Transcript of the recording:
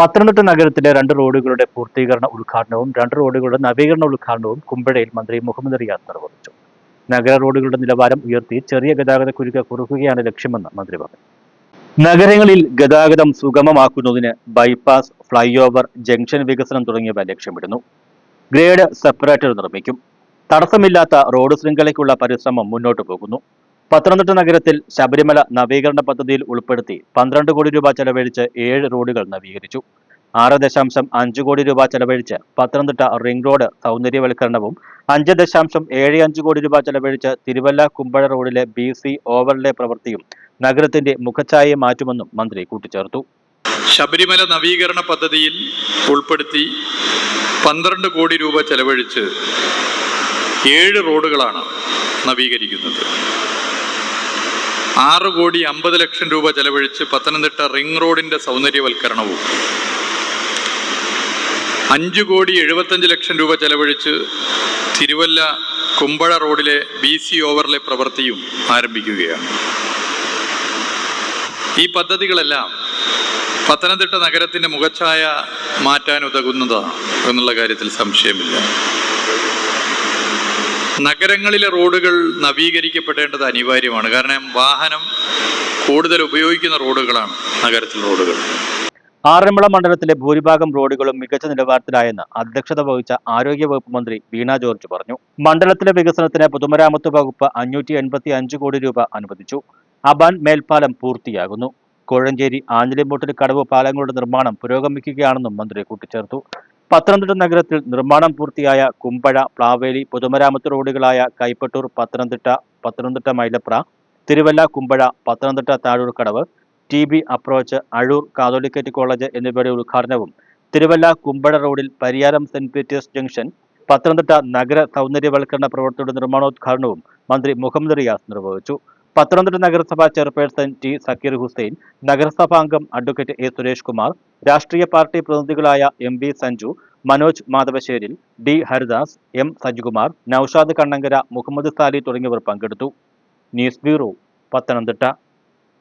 പത്തനംതിട്ട നഗരത്തിലെ രണ്ട് റോഡുകളുടെ പൂർത്തീകരണ ഉദ്ഘാടനവും രണ്ട് റോഡുകളുടെ നവീകരണ ഉദ്ഘാടനവും കുമ്പഴയിൽ മന്ത്രി മുഹമ്മദ് റിയാസ് നിർവഹിച്ചു. നഗര റോഡുകളുടെ നിലവാരം ഉയർത്തി ചെറിയ ഗതാഗത കുരുക്ക് കുറുക്കുകയാണ് ലക്ഷ്യമെന്ന് മന്ത്രി പറഞ്ഞു. നഗരങ്ങളിൽ ഗതാഗതം സുഗമമാക്കുന്നതിന് ബൈപ്പാസ് ഫ്ലൈഓവർ ജംഗ്ഷൻ വികസനം തുടങ്ങിയവ ലക്ഷ്യമിടുന്നു. ഗ്രേഡ് സെപ്പറേറ്റർ നിർമ്മിക്കും. തടസ്സമില്ലാത്ത റോഡ് ശൃംഖലയ്ക്കുള്ള പരിശ്രമം മുന്നോട്ടു പോകുന്നു. പത്തനംതിട്ട നഗരത്തിൽ ശബരിമല നവീകരണ പദ്ധതിയിൽ ഉൾപ്പെടുത്തി പന്ത്രണ്ട് കോടി രൂപ ചെലവഴിച്ച് ഏഴ് റോഡുകൾ നവീകരിച്ചു. ആറ് ദശാംശം അഞ്ച് കോടി രൂപ ചെലവഴിച്ച് പത്തനംതിട്ട റിംഗ് റോഡ് സൗന്ദര്യവൽക്കരണവും അഞ്ച് ദശാംശം ഏഴ് അഞ്ച് കോടി രൂപ ചെലവഴിച്ച് തിരുവല്ല കുമ്പഴ റോഡിലെ ബി സി ഓവർലേ പ്രവൃത്തിയും നഗരത്തിന്റെ മുഖച്ഛായയെ മാറ്റുമെന്നും മന്ത്രി കൂട്ടിച്ചേർത്തു. ശബരിമല നവീകരണ പദ്ധതിയിൽ ഉൾപ്പെടുത്തി പന്ത്രണ്ട് കോടി രൂപ ചെലവഴിച്ച് ഏഴ് റോഡുകളാണ് നവീകരിക്കുന്നത്. ആറ് കോടി അമ്പത് ലക്ഷം രൂപ ചെലവഴിച്ച് പത്തനംതിട്ട റിംഗ് റോഡിന്റെ സൗന്ദര്യവൽക്കരണവും. അഞ്ച് കോടി എഴുപത്തഞ്ച് ലക്ഷം രൂപ ചെലവഴിച്ച് തിരുവല്ല കുമ്പഴ റോഡിലെ ബി സി ഓവറിലെ പ്രവൃത്തിയും ആരംഭിക്കുകയാണ്. ഈ പദ്ധതികളെല്ലാം പത്തനംതിട്ട നഗരത്തിന്റെ മുഖച്ഛായ മാറ്റാൻ ഉതകുന്നതാണ് എന്നുള്ള കാര്യത്തിൽ സംശയമില്ല. നഗരങ്ങളിലെ റോഡുകൾ നവീകരിക്കപ്പെടേണ്ടത് അനിവാര്യമാണ്. കാരണം വാഹനം കൂടുതൽ ഉപയോഗിക്കുന്ന റോഡുകളാണ് നഗരത്തിലെ റോഡുകൾ. ആറന്മുള മണ്ഡലത്തിലെ ഭൂരിഭാഗം റോഡുകളും മികച്ച നിലവാരത്തിലായെന്ന് അധ്യക്ഷത വഹിച്ച ആരോഗ്യ വകുപ്പ് മന്ത്രി വീണ ജോർജ് പറഞ്ഞു. മണ്ഡലത്തിലെ വികസനത്തിന് പൊതുമരാമത്ത് വകുപ്പ് അഞ്ഞൂറ്റി എൺപത്തി അഞ്ച് കോടി രൂപ അനുവദിച്ചു. അബാൻ മേൽപ്പാലം പൂർത്തിയാകുന്നു. കോഴഞ്ചേരി ആഞ്ഞിലിമൂട്ടിൽ കടവ് പാലങ്ങളുടെ നിർമ്മാണം പുരോഗമിക്കുകയാണെന്നും മന്ത്രി കൂട്ടിച്ചേർത്തു. പത്തനംതിട്ട നഗരത്തിൽ നിർമ്മാണം പൂർത്തിയായ കുമ്പഴ പ്ലാവേലി പൊതുമരാമത്ത് റോഡുകളായ Kaipattoor Pathanamthitta Pathanamthitta Mylapra Thiruvalla Kumbazha Pathanamthitta Thazhoor Kadavu T B approach Azhoor Catholicate college എന്നിവയുടെ ഉദ്ഘാടനവും തിരുവല്ല കുമ്പഴ റോഡിൽ Pariyaram saint Peter's junction Pathanamthitta നഗര സൗന്ദര്യവൽക്കരണ പ്രവൃത്തിയുടെ നിർമ്മാണോദ്ഘാടനവും മന്ത്രി മുഹമ്മദ് റിയാസ് നിർവഹിച്ചു. പത്തനംതിട്ട നഗരസഭാ ചെയർപേഴ്സൺ ടി സക്കീർ ഹുസൈൻ നഗരസഭാംഗം അഡ്വക്കേറ്റ് എ സുരേഷ് കുമാർ രാഷ്ട്രീയ party പ്രതിനിധികളായ M B Sanju Manoj Madhavasseril D Haridas M Sajikumar Noushad Kannankara Muhammad Sali തുടങ്ങിയവർ പങ്കെടുത്തു. News bureau Pathanamthitta.